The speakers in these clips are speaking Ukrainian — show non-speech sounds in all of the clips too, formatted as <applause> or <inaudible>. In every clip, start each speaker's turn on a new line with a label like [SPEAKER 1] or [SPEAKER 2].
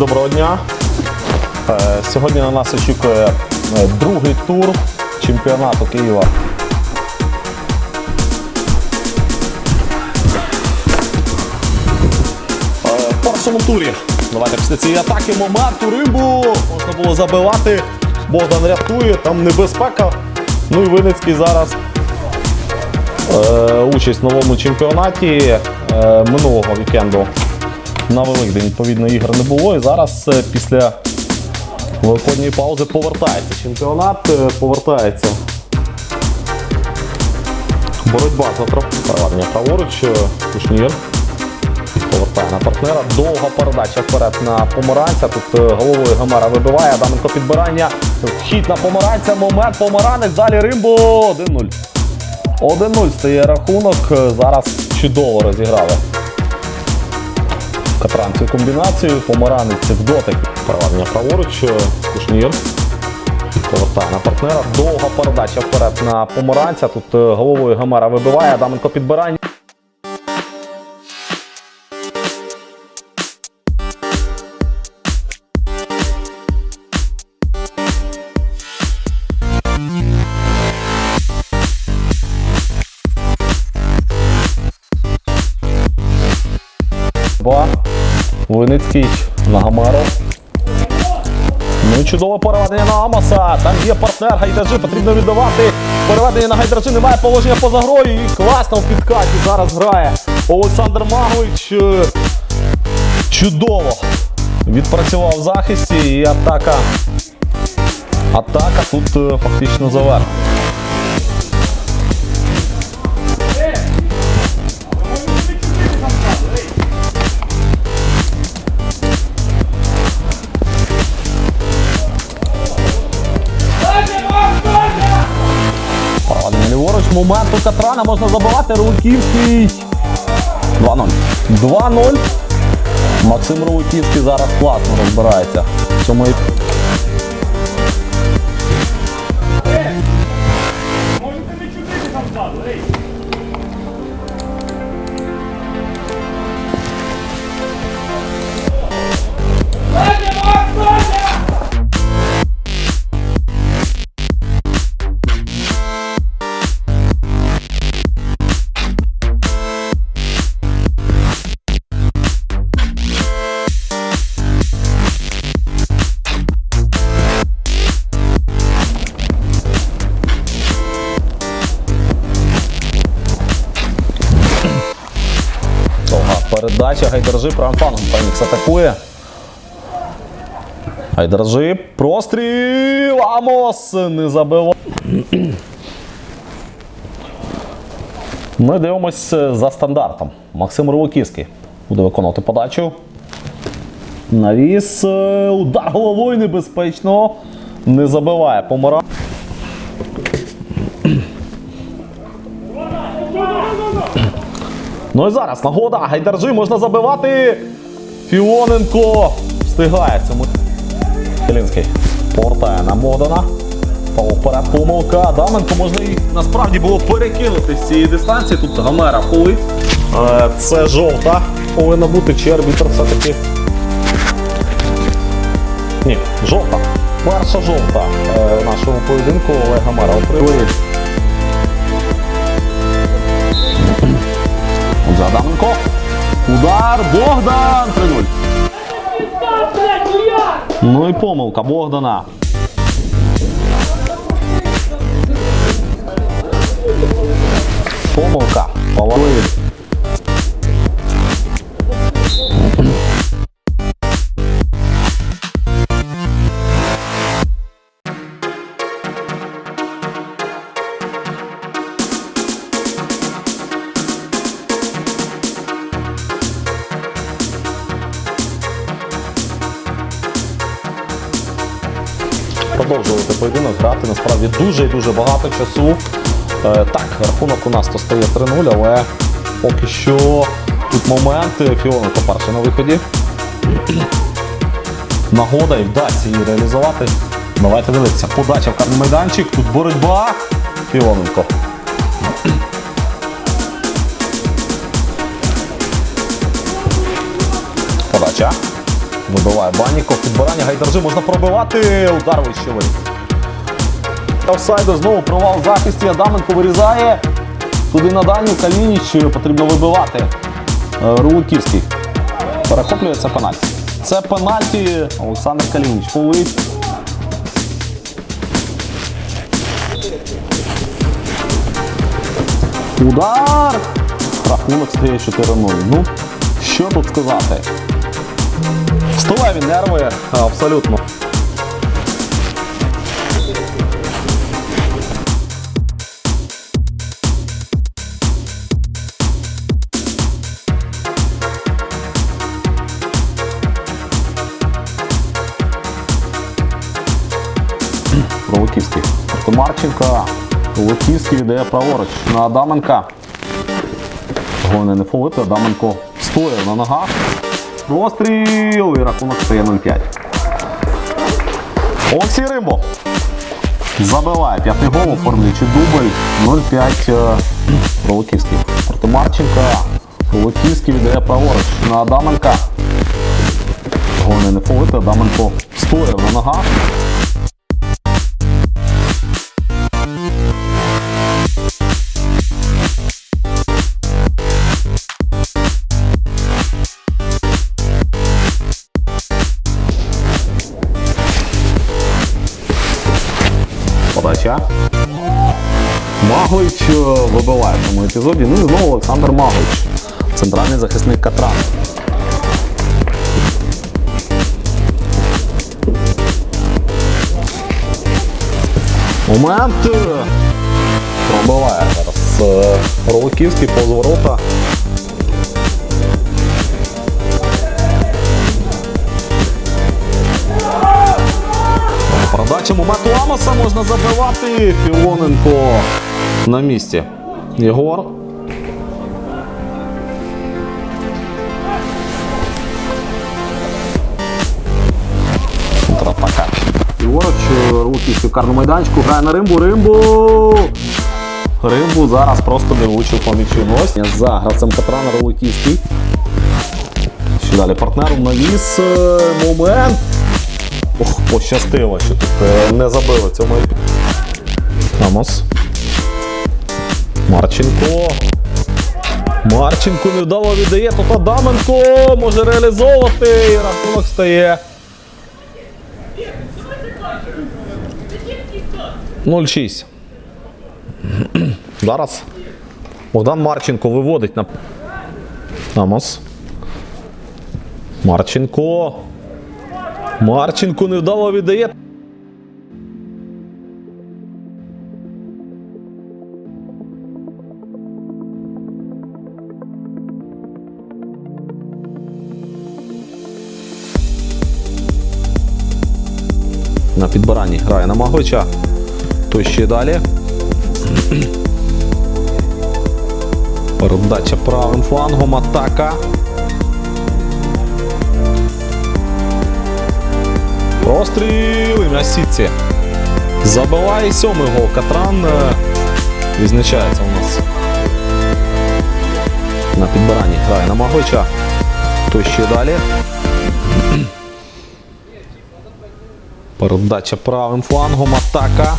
[SPEAKER 1] доброго дня. Е, Сьогодні на нас очікує е, другий тур чемпіонату Києва. Е, В першому турі. Давайте після цієї атаки моменту рибу можна було забивати. Богдан рятує, там небезпека. Ну і Винницький зараз е, участь в новому чемпіонаті е, минулого вікенду. На Великдень, відповідно, ігор не було. І зараз е, після великодньої паузи повертається чемпіонат, е, повертається боротьба за проведення праворуч, е, Кушнір. Повертає на партнера. Довга передача вперед на помаранця. Тут головою Гомера вибиває. Адаменко підбирання. Вхід на помаранця. Момент помаранець. Далі Римбо. 1-0. 1-0 стає рахунок. Зараз чудово розіграли. Катран цю комбінацію. Помаранець в дотик. Переведення праворуч. е, Кушнір. Повертає на партнера. Довга передача вперед на помаранця. Тут е, головою Гамера вибиває. Адаменко підбирання. Виницький на Гамару. Ну і чудове переведення на Амоса. Там є партнер Гайдажи, потрібно віддавати. Переведення на Гайдажи, немає положення поза грою. І класно в підкаті зараз грає Олександр Магович. Е, Чудово. Відпрацював в захисті і атака. Атака тут е, фактично завершена. Ліворуч. Катрана можна забивати. Руківський. 2-0. 2-0. Максим Руківський зараз класно розбирається. цьому передача. Гайдержи правим флангом. Фенікс атакує. Гайдержи. Простріл. Амос не забиває. Ми дивимося за стандартом. Максим Руваківський буде виконувати подачу. Навіс. е, Удар головою небезпечно. Не забиває помира. Ну і зараз нагода. Гайдаржи можна забивати. Фіоненко встигає цьому. Келінський повертає на Модана. Павло вперед помилка. Адаменко можна і насправді було перекинути з цієї дистанції. Тут Гамера полить. Е, Це жовта. Повинна бути чи арбітр все-таки. Ні, жовта. Перша жовта е, в нашому поєдинку Олег Гамера отримує. Отже, Удар. Богдан. 3-0. Ну і помилка Богдана. Помилка. Павлович. Насправді дуже і дуже багато часу. Е, так, рахунок у нас то стає 3-0, але поки що тут момент. Фіоненко перший на виході. Нагода і вдасться її реалізувати. Давайте дивитися. Подача в карний майданчик. Тут боротьба. Фіоненко. Подача. Вибиває Банніков. Підбирання Гайдаржи можна пробивати. Удар вищевий. Офсайду знову провал в захисті. Адаменко вирізає. Туди на дальню Калініч потрібно вибивати. Е, Руликівський. Перехоплює це пенальті. Це пенальті. Олександр Калініч. Фолить. Удар! Рахунок стає 4-0. Ну, що тут сказати? Столеві нерви абсолютно. Пролетівський. Проти Марченка. Пролетівський віддає праворуч на Адаменка. Головне не фолити, Адаменко стоїть на ногах. Розстріл і рахунок стає 0-5. Олексій Римбо. Забиває п'ятий гол, оформлюючи дубль 0-5 е, Пролетівський. Проти Марченка. Пролетівський віддає праворуч на Адаменка. Головне не фолити, Адаменко стоїть на ногах. Маглич е, вибиває в цьому епізоді. Ну і знову Олександр Маглич. Центральний захисник Катран. Момент. е, Пробиває зараз е, Роликівський повз. Продача моменту Амоса можна забивати. Філоненко на місці. Єгор. Єгорович руки в карну майданчику грає на Римбу. Римбу! Римбу зараз просто не влучив по. Ну, Ось за гравцем Катрана Роликівський. Ще далі партнером навіс. Е, Момент. Ох, пощастило, що тут е, не забили цьому. Амос. Марченко. Марченко невдало віддає. Тут Адаменко може реалізовувати. І рахунок стає. 0-6. <clears throat> Зараз Богдан Марченко виводить на. Амос. Марченко. Марченко невдало віддає. На підбиранні грає на Маглича. Той ще далі. Передача правим флангом. Атака. Простріл і на сітці. Забиває сьомий гол. Катран е, відзначається у нас. На підбиранні грає на Маглича. Той ще далі. Передача правим флангом. Атака.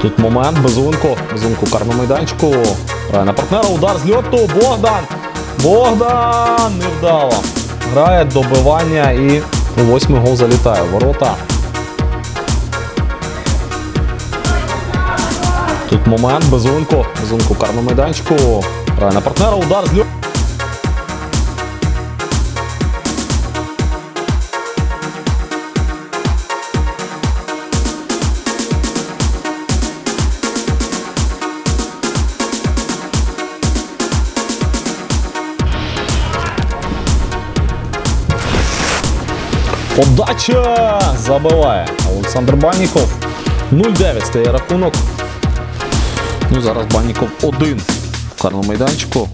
[SPEAKER 1] Тут момент, безунко, безунко в карному майданчику. На партнера, удар з льоту. Богдан! Богдан! Невдало. Грає добивання і восьмий гол залітає. Ворота. Тут момент, Безунку. Безунку в карному майданчику. Грає на партнера, удар з льоту. Подача! Забиває Олександр Банніков. 0-9 стає рахунок. Ну, зараз Банніков один в карному майданчику.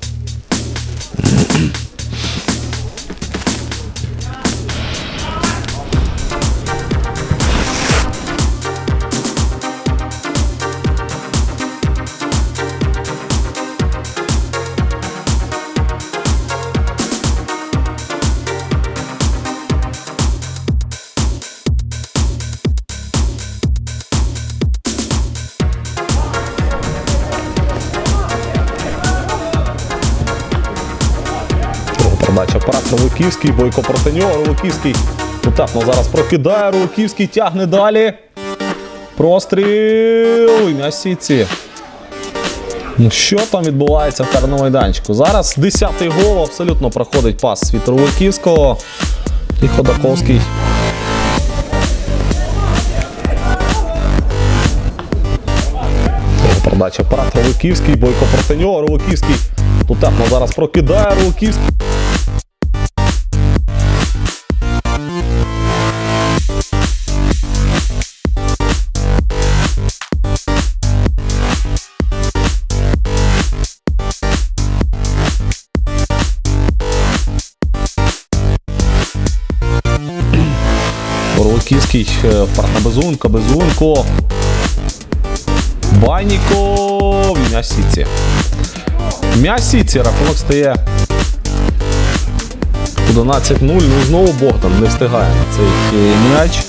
[SPEAKER 1] Вперед Роликівський, Бойко проти нього. Роликівський утепно зараз прокидає. Роликівський тягне далі. Простріл. І м'яч в. Ну, Що там відбувається в карному майданчику? Зараз 10-й гол абсолютно проходить пас від Руликівського. І Ходаковський. Передача вперед Руликівський, Бойко проти нього. Руликівський утепно зараз прокидає. Руликівський. Роликівський е, на Безунка, Безунко. Банніков. І М'яч в сітці. М'яч рахунок стає 11-0. Ну знову Богдан не встигає на цей е, м'яч.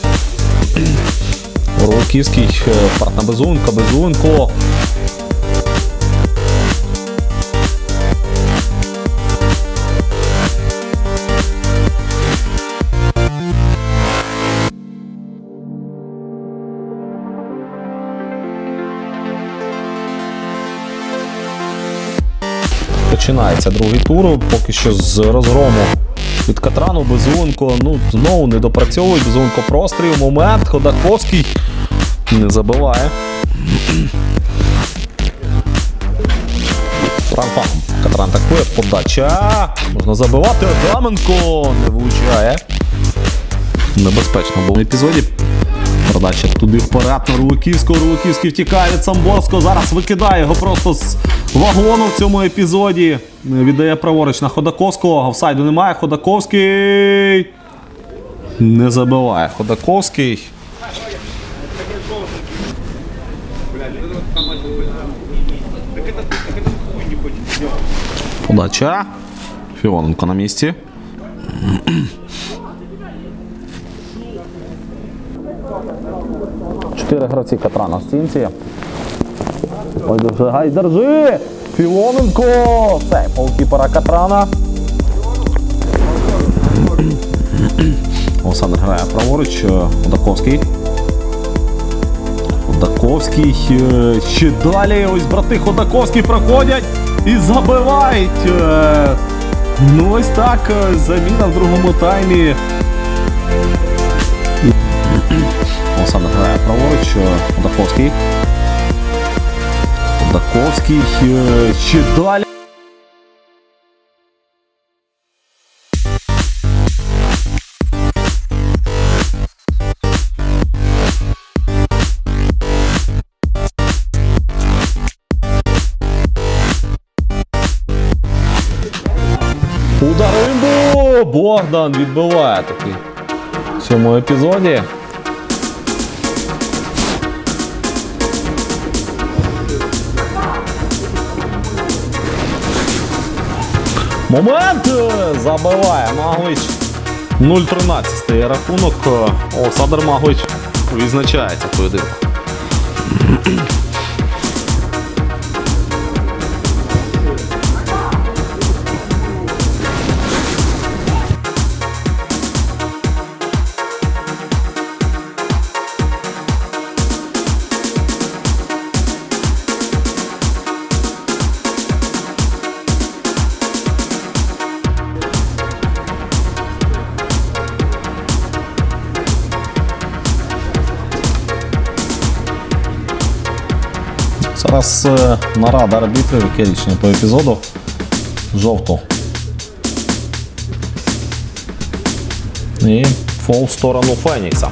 [SPEAKER 1] Роликівський е, на Безунка, Безунко. Починається другий тур. Поки що з розгрому від Катрану Безунко. Ну, знову не допрацьовують. Безунко простріл. Момент. Ходаковський не забиває. Франфан. Катран атакує. Подача. Можна забивати. Адаменко не влучає. Небезпечно було в епізоді. Передача туди вперед на Руликівського. Руликівський втікає від Самборського. Зараз викидає його просто з вагону в цьому епізоді. Віддає праворуч на Ходаковського. Офсайду немає. Ходаковський. Не забиває. Ходаковський. Подача. Фіоненко на місці. Чотири гравці Катра на стінці. Ой, дуже гай, держи! Філоненко! Це полкіпера Катрана. Олександр грає праворуч. е, Ходаковський. Ходаковський. Ще далі. Ось брати Ходаковський проходять і забивають. Е, Ну ось так. е, Заміна в другому таймі. Олександр грає праворуч. Ходаковський. Ходаковський. е, Ще далі. Богдан відбиває такий в цьому епізоді. Момент! е, Забиває Маглич. 0-13 стає рахунок. Е, Олександр Маглич відзначається поєдинку. Зараз е, нарада арбітрів, яке рішення по епізоду. Жовту. І фол в сторону Фенікса.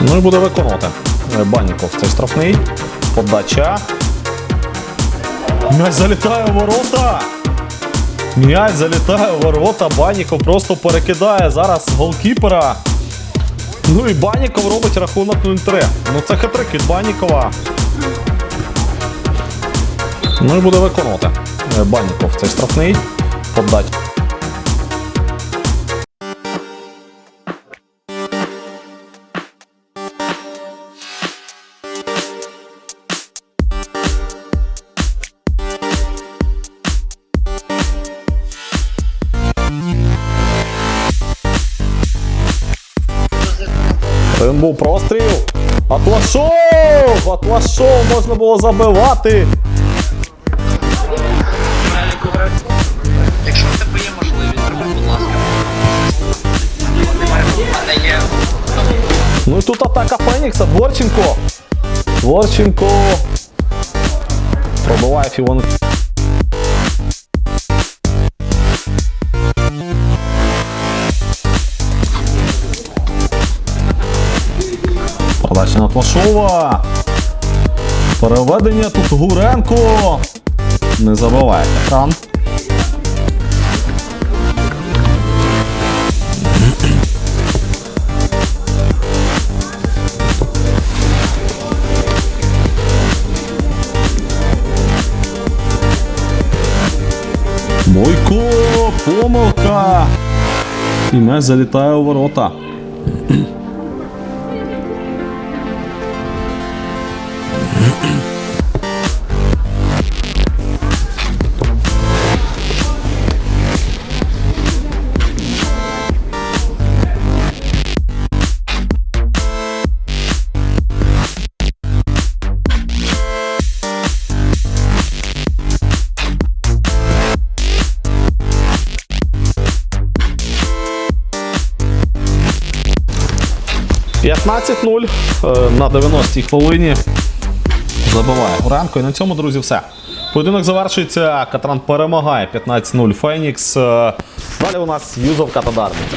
[SPEAKER 1] Ну і буде виконувати. Е, Баніков цей штрафний. Подача. М'яч залітає у ворота. М'яч залітає у ворота. Баніков просто перекидає зараз голкіпера. Ну і Баніков робить рахунок 0-3. Ну це хитрик від Банікова. Ну і буде виконувати. Е, Баніков цей штрафний. Подача. Простріл. Атлашов! Атлашов можна було забивати.
[SPEAKER 2] Якщо в тебе є можливість, зроби, будь ласка.
[SPEAKER 1] Ну і тут атака Фенікса. Дворченко. Дворченко. Пробиває Фівон. Подача на Тлашова. Переведення тут Гуренко. Не забиває Катран. Бойко, помилка. І м'яч залітає у ворота. – 15-0 е, на 90-й хвилині. Забиває Гуренко. І на цьому, друзі, все. Поєдинок завершується. Катран перемагає 15-0 Фенікс. Е, Далі у нас Юзовка та Дарниця.